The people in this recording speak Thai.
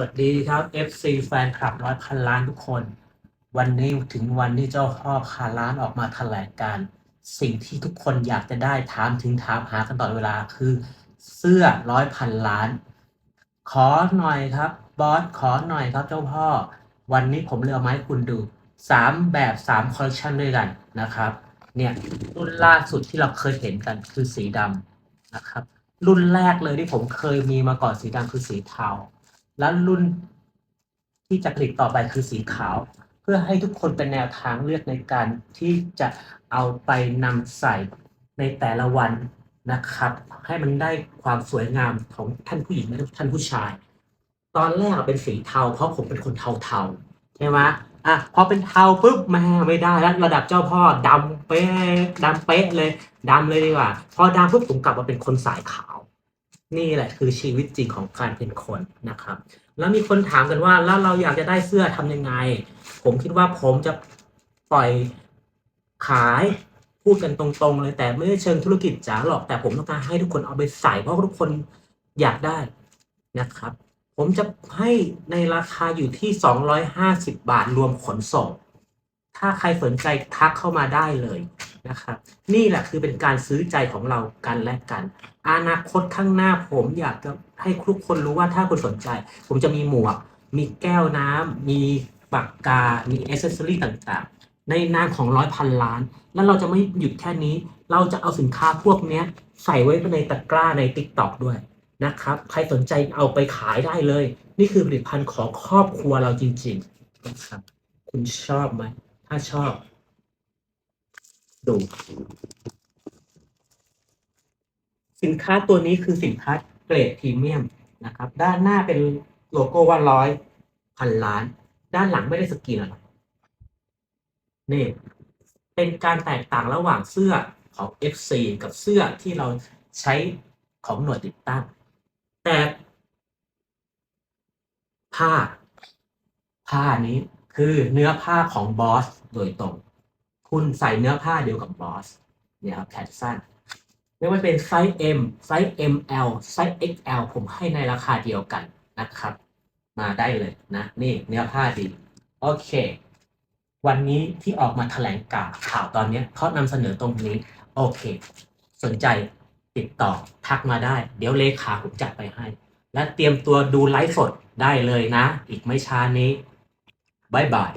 วัสดีครับ FC แฟนคลับร้อยพันล้านทุกคน วันนี้ถึงวันที่เจ้าพ่อพาล้านออกมาแถลงการ สิ่งที่ทุกคนอยากจะได้ถามถึงถามหากันตลอดเวลาคือ เสื้อร้อยพันล้าน ขอหน่อยครับ บอสขอหน่อยครับเจ้าพ่อ วันนี้ผมเลยเอามาให้คุณดูสามแบบสามคอลเลคชันด้วยกันนะครับ เนี่ยรุ่นล่าสุดที่เราเคยเห็นกันคือสีดำนะครับ รุ่นแรกเลยที่ผมเคยมีมาก่อนสีดำคือสีเทา และรุ่นที่จะผลิตต่อไปคือสีขาว เพื่อให้ทุกคนเป็นแนวทางเลือกในการที่จะเอาไปนำใส่ในแต่ละวันนะครับ ให้มันได้ความสวยงามของท่านผู้หญิงและท่านผู้ชาย ตอนแรกเป็นสีเทา เพราะผมเป็นคนเทาๆใช่ไหมอะพอเป็นเทาปุ๊บแม่ไม่ได้แล้วระดับเจ้าพ่อดำเป๊ะดำเป๊ะเลยดำเลยดีกว่า พอดำปุ๊บผมกลับมาเป็นคนสายขาว นี่แหละคือชีวิตจริงของการเป็นคนนะครับ แล้วมีคนถามกันว่าแล้วเราอยากจะได้เสื้อทำยังไง ผมคิดว่าผมจะปล่อยขายพูดกันตรงๆเลยแต่ไม่ได้เชิงธุรกิจจ๋าหรอกแต่ผมต้องการให้ทุกคนเอาไปใส่เพราะทุกคนอยากได้นะครับ ผมจะให้ในราคาอยู่ที่ 250 บาทรวมขนส่ง ถ้าใครสนใจทักเข้ามาได้เลย นะครับนี่แหละคือเป็นการซื้อใจของเรากันและกัน อนาคตข้างหน้าผมอยากจะให้ทุกคนรู้ว่าถ้าคุณสนใจ ผมจะมีหมวก มีแก้วน้ำมีปากกา มีอ c เซสซอรี่ต่างๆ ในนามของร้อยพันล้าน แล้วเราจะไม่หยุดแค่นี้ เราจะเอาสินค้าพวกนี้ใส่ไว้ในตะกร้าใน t ิ k t o k ด้วยนะครับ ใครสนใจเอาไปขายได้เลย นี่คือผลิตภัณฑ์ของครอบครัวเราจริงๆนะครับคุณชอบไหม ถ้าชอบ ดูสินค้าตัวนี้คือสินค้าเกรดพรีเมียมนะครับ ด้านหน้าเป็นโลโก้ว่าร้อยพันล้าน ด้านหลังไม่ได้สกรีนอะไรนี่เป็นการแตกต่างระหว่างเสื้อของ FC กับเสื้อที่เราใช้ของหน่วยติดตั้ง แต่ผ้า ผ้านี้คือเนื้อผ้าของบอสโดยตรง คุณใส่เนื้อผ้าเดียวกับบอสเนี่ยครับแขนสั้น ไม่ว่าเป็นไซส์ M ไซส์ ML ไซส์ XL ผมให้ในราคาเดียวกันนะครับ มาได้เลยนะ นี่เนื้อผ้าดี โอเค วันนี้ที่ออกมาแถลงข่าวข่าวตอนนี้เขานำเสนอตรงนี้ โอเค สนใจติดต่อทักมาได้ เดี๋ยวเลขาผมจัดไปให้ และเตรียมตัวดูไลฟ์สดได้เลยนะ อีกไม่ช้านี้บายบาย